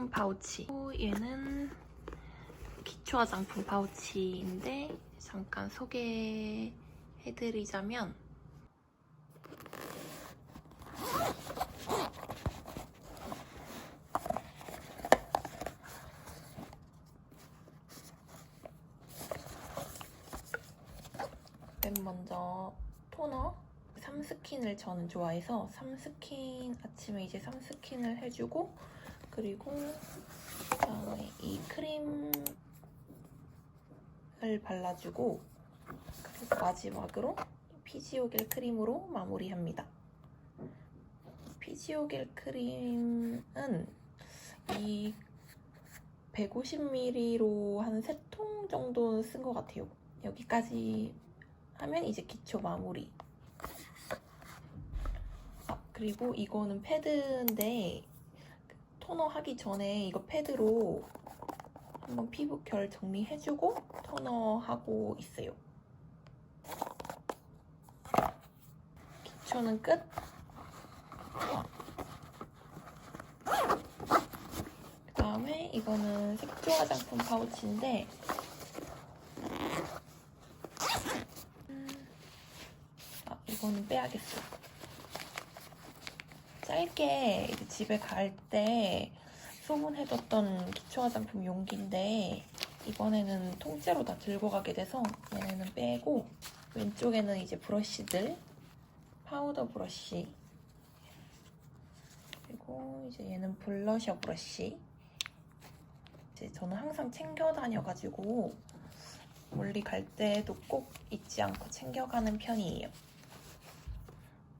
화장품 파우치. 또 얘는 기초 화장품 파우치인데 잠깐 소개해드리자면 맨 먼저 토너 삼스킨을 저는 좋아해서 삼스킨 아침에 이제 삼스킨을 해주고 그리고 그다음에 이 크림을 발라주고 그리고 마지막으로 피지오겔 크림으로 마무리합니다. 피지오겔 크림은 이 150ml로 한 3통 정도 쓴것 같아요. 여기까지 하면 이제 기초 마무리. 아, 그리고 이거는 패드인데 토너 하기 전에 이거 패드로 한번 피부 결 정리해주고 토너하고 있어요. 기초는 끝. 그 다음에 이거는 색조 화장품 파우치인데 아, 이거는 빼야겠어. 짧게 집에 갈 때 소분해뒀던 기초 화장품 용기인데 이번에는 통째로 다 들고 가게 돼서 얘네는 빼고 왼쪽에는 이제 브러쉬들 파우더 브러쉬 그리고 이제 얘는 블러셔 브러쉬 이제 저는 항상 챙겨 다녀가지고 멀리 갈 때도 꼭 잊지 않고 챙겨가는 편이에요.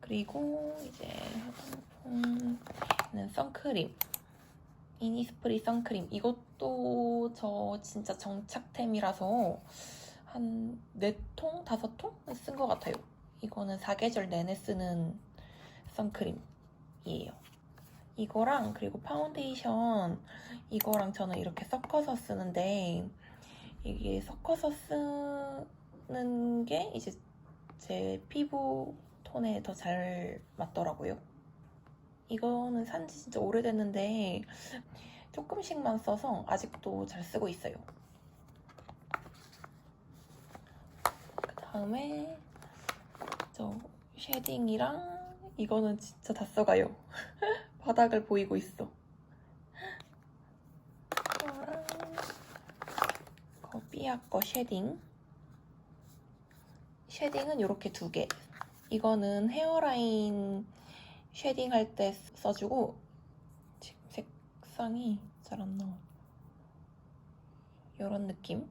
그리고 이제 화장품은 선크림. 이니스프리 선크림. 이것도 저 진짜 정착템이라서 한 4통? 5통? 쓴 것 같아요. 이거는 사계절 내내 쓰는 선크림이에요. 이거랑 그리고 파운데이션 이거랑 저는 이렇게 섞어서 쓰는데 이게 섞어서 쓰는 게 이제 제 피부 톤에 더 잘 맞더라고요. 이거는 산지 진짜 오래됐는데 조금씩만 써서 아직도 잘 쓰고 있어요. 그 다음에 저 쉐딩이랑 이거는 진짜 다 써가요. 바닥을 보이고 있어. 이거랑 거 삐아 거 쉐딩. 쉐딩은 이렇게 두 개. 이거는 헤어라인 쉐딩 할 때 써주고 지금 색상이 잘 안 나와. 이런 느낌.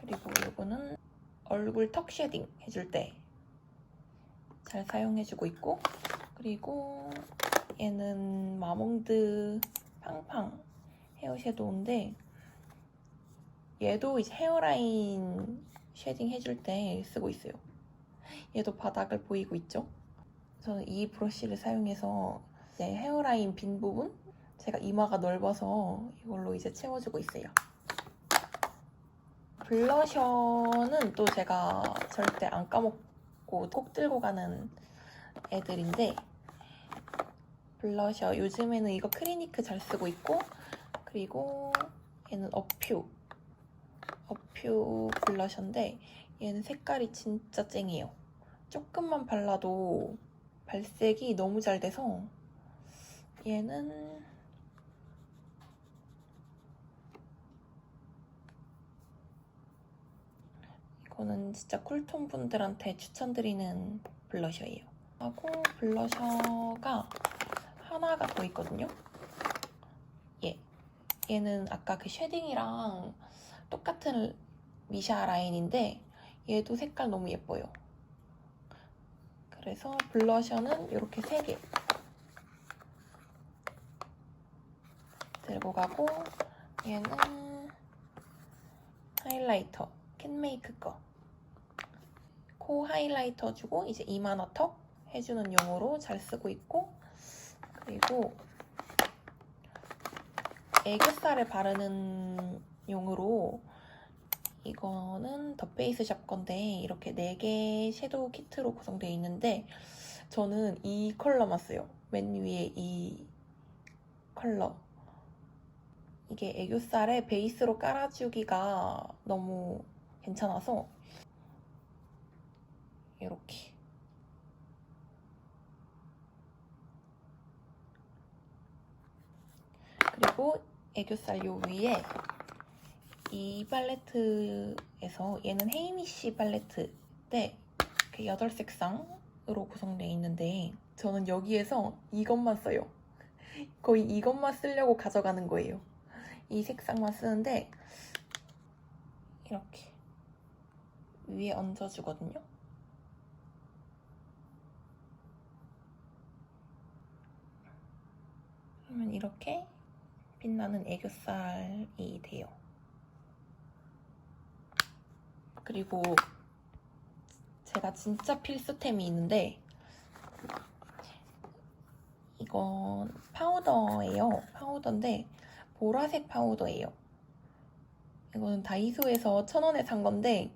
그리고 이거는 얼굴 턱 쉐딩 해줄 때 잘 사용해주고 있고 그리고 얘는 마몽드 팡팡 헤어 섀도우인데 얘도 이제 헤어라인 쉐딩 해줄 때 쓰고 있어요. 얘도 바닥을 보이고 있죠? 저는 이 브러쉬를 사용해서 이제 헤어라인 빈 부분 제가 이마가 넓어서 이걸로 이제 채워주고 있어요. 블러셔는 또 제가 절대 안 까먹고 꼭 들고 가는 애들인데 블러셔 요즘에는 이거 크리니크 잘 쓰고 있고 그리고 얘는 어퓨 어퓨 블러셔인데 얘는 색깔이 진짜 쨍해요. 조금만 발라도 발색이 너무 잘 돼서 얘는 이거는 진짜 쿨톤 분들한테 추천드리는 블러셔예요. 하고 블러셔가 하나가 더 있거든요. 얘. 얘는 아까 그 쉐딩이랑 똑같은 미샤 라인인데 얘도 색깔 너무 예뻐요. 그래서 블러셔는 이렇게 3개 들고 가고 얘는 하이라이터 캔메이크 거. 코 하이라이터 주고 이제 이마나 턱 해주는 용으로 잘 쓰고 있고 그리고 애교살에 바르는 용으로 이거는 더 페이스샵 건데 이렇게 4개 섀도우 키트로 구성되어 있는데 저는 이 컬러만 써요. 맨 위에 이 컬러. 이게 애교살에 베이스로 깔아주기가 너무 괜찮아서 이렇게 그리고 애교살 요 위에 이 팔레트에서 얘는 헤이미쉬 팔레트인데 그 8색상으로 구성되어 있는데 저는 여기에서 이것만 써요. 거의 이것만 쓰려고 가져가는 거예요. 이 색상만 쓰는데 이렇게 위에 얹어주거든요. 그러면 이렇게 빛나는 애교살이 돼요. 그리고 제가 진짜 필수템이 있는데 이건 파우더예요. 파우더인데 보라색 파우더예요. 이거는 다이소에서 천 원에 산 건데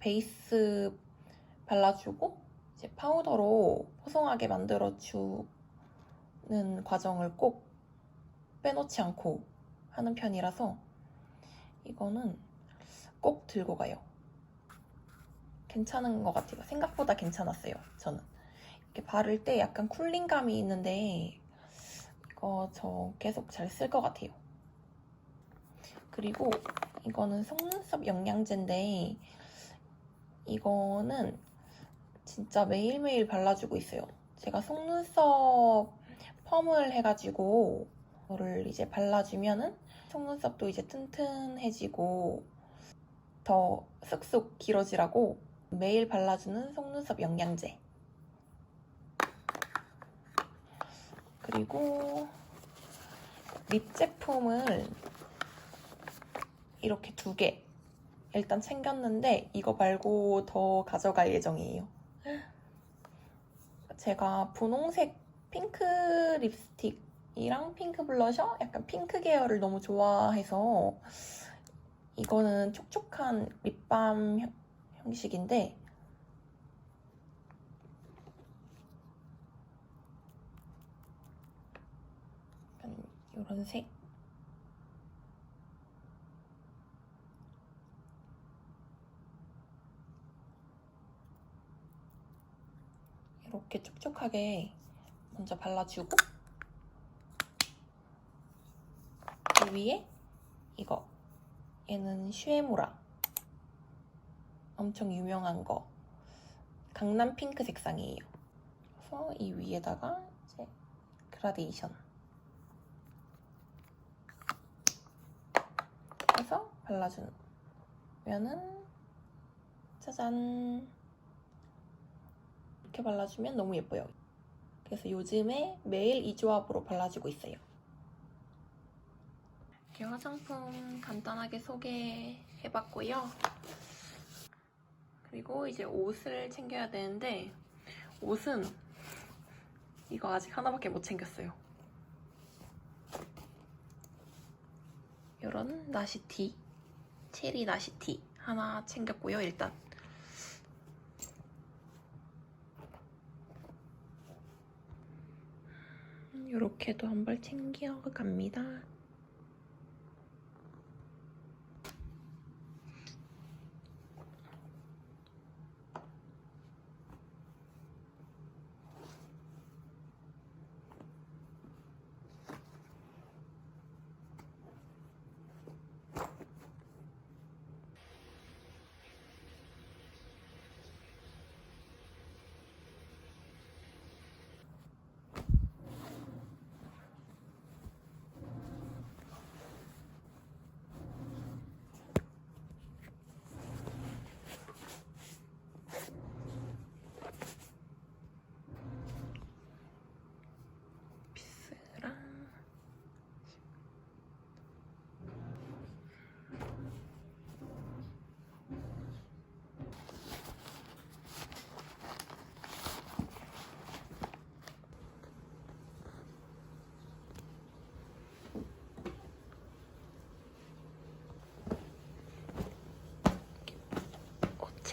베이스 발라주고 이제 파우더로 포송하게 만들어주는 과정을 꼭 빼놓지 않고 하는 편이라서 이거는 꼭 들고 가요. 괜찮은 것 같아요. 생각보다 괜찮았어요. 저는 이렇게 바를 때 약간 쿨링감이 있는데 이거 저 계속 잘 쓸 것 같아요. 그리고 이거는 속눈썹 영양제인데 이거는 진짜 매일매일 발라주고 있어요. 제가 속눈썹 펌을 해가지고 이거를 이제 발라주면은 속눈썹도 이제 튼튼해지고 더 쓱쓱 길어지라고 매일 발라주는 속눈썹 영양제. 그리고 립 제품을 이렇게 두 개 일단 챙겼는데 이거 말고 더 가져갈 예정이에요. 제가 분홍색 핑크 립스틱이랑 핑크 블러셔, 약간 핑크 계열을 너무 좋아해서 이거는 촉촉한 립밤 형- 형식인데 이런 색. 이렇게 촉촉하게 먼저 발라주고 그 위에 이거. 얘는 슈에무라 엄청 유명한 거. 강남 핑크 색상이에요. 그래서 이 위에다가 이제 그라데이션. 해서 발라주는 면은 짜잔. 이렇게 발라주면 너무 예뻐요. 그래서 요즘에 매일 이 조합으로 발라주고 있어요. 이렇게 화장품 간단하게 소개해봤고요. 그리고 이제 옷을 챙겨야 되는데 옷은 이거 아직 하나밖에 못 챙겼어요. 이런 나시티, 체리 나시티 하나 챙겼고요. 일단 이렇게도 한 벌 챙겨 갑니다.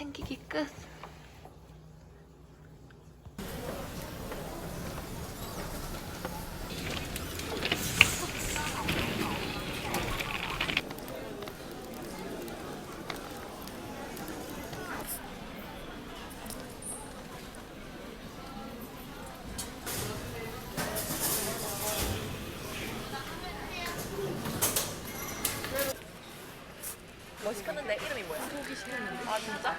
챙기기 끝. 멋있겠는데? 이름이 뭐야? 보기 싫었는데. 아 진짜?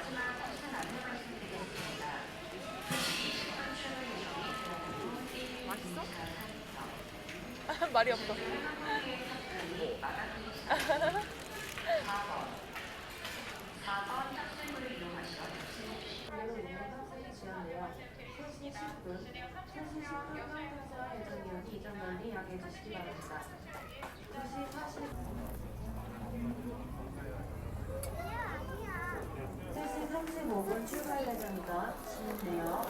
3시 35분 출발 예정이던 진대역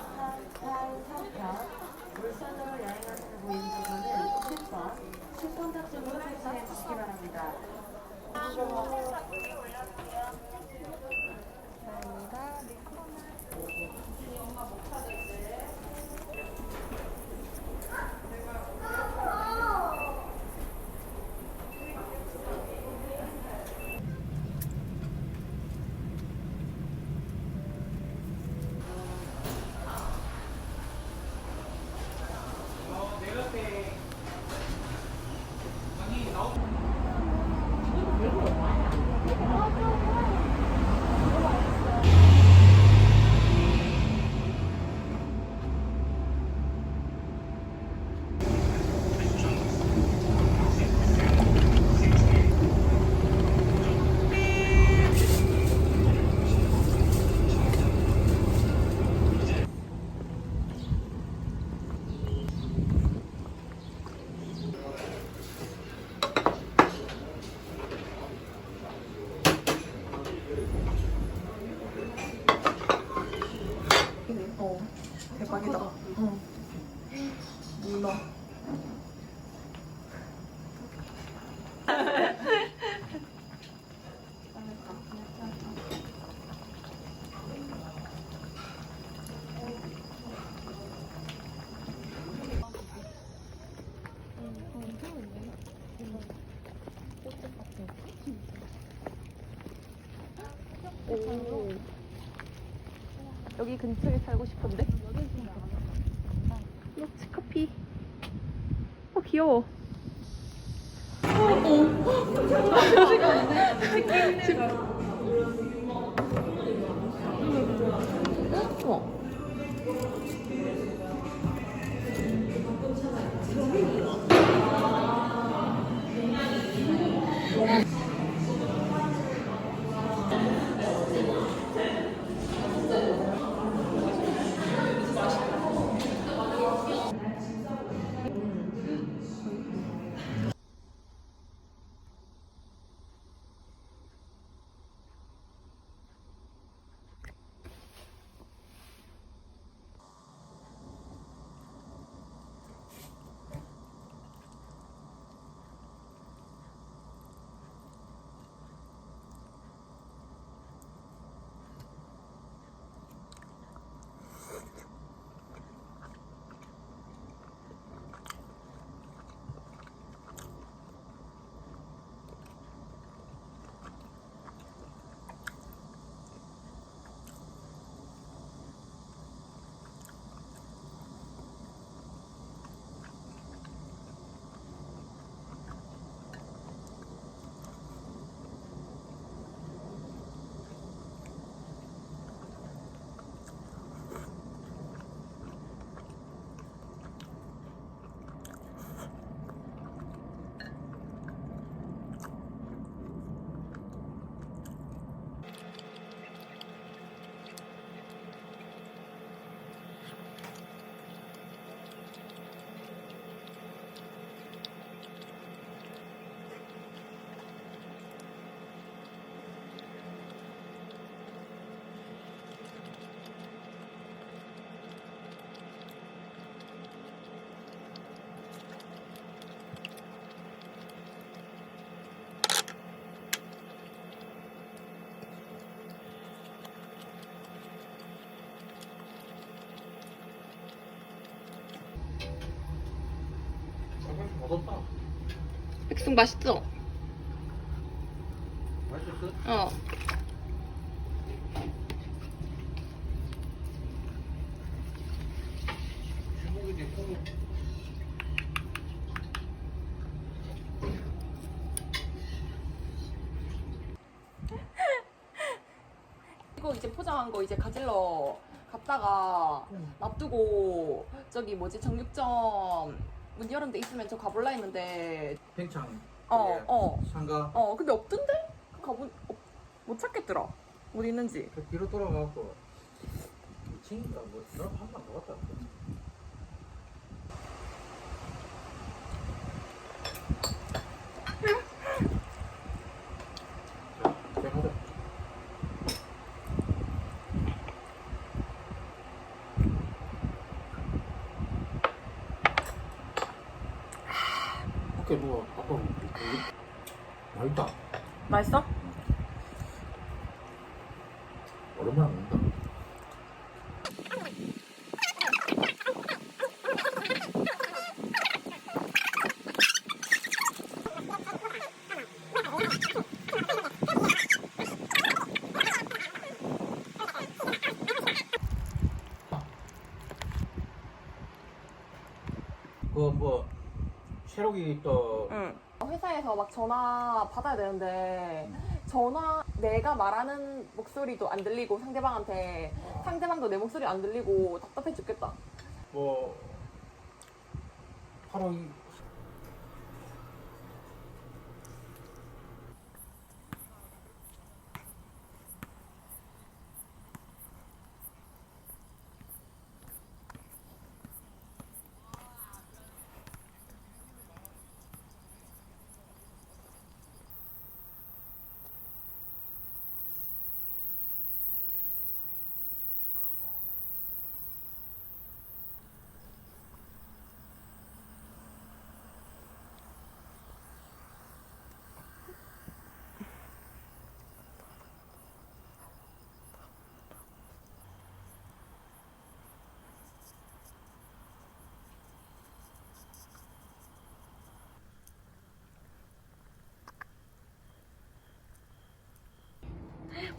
8838 울산으로 여행하시는 고객 중에는 10 번, 10번 탑승으로 탑승해 주시기 바랍니다. 어 대박이다. 어. 문어. 오. 여기 근처에 살고 싶은데? 녹지 커피. 어 귀여워. 어. 백숙 맛있어? 맛있었어? 어. 이제 포장한 거 이제 가질러 갔다가 놔두고 저기 뭐지 정육점 문 열은 데 있으면 저 가볼라 했는데. 팽창. 어 어, 상가? 어, 근데 없던데? 가본 어, 못 찾겠더라. 어디 있는지. 그 뒤로 돌아가고. 친구가 뭐 너랑 한번 더 갔다 왔다 자, 시작하자. 오케이 뭐 아까 뭐, 맛있다 맛있어? 오랜만에 먹는다 그뭐 체력이 또 응 회사에서 막 전화 받아야 되는데 전화 내가 말하는 목소리도 안 들리고 상대방한테 상대방도 내 목소리 안 들리고 답답해 죽겠다. 뭐 이-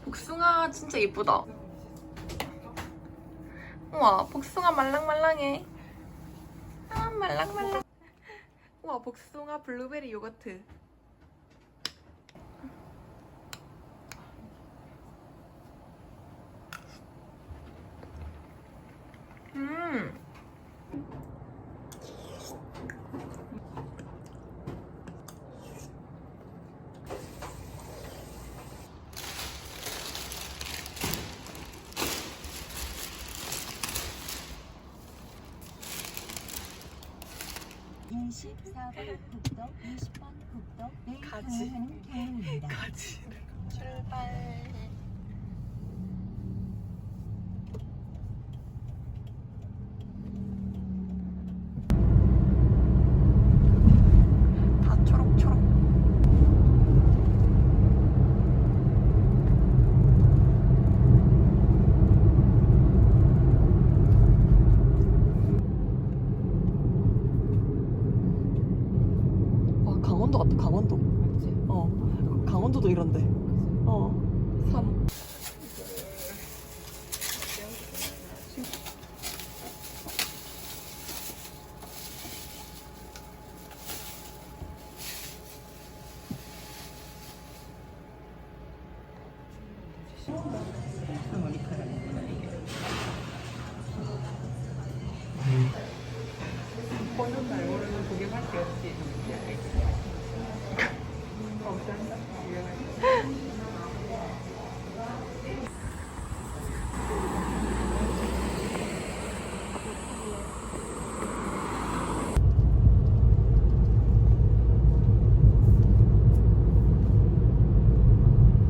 복숭아 진짜 예쁘다. 우와, 복숭아 말랑말랑해. 아, 말랑말랑. 우와, 복숭아 블루베리 요거트. 음. (24번) 국도 (20번) 국도 내일 가지. 통행하는 경로입니다. 가지. 출발. 다 초록초록. 와 강원도 같다 강원도. 어 강원도도 이런데. 어. 삼.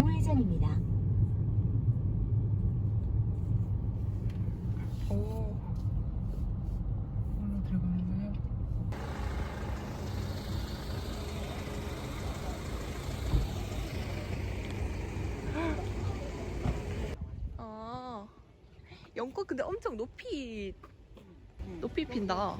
우회전입니다. 오. 아, 연꽃 근데 엄청 높이 높이 핀다.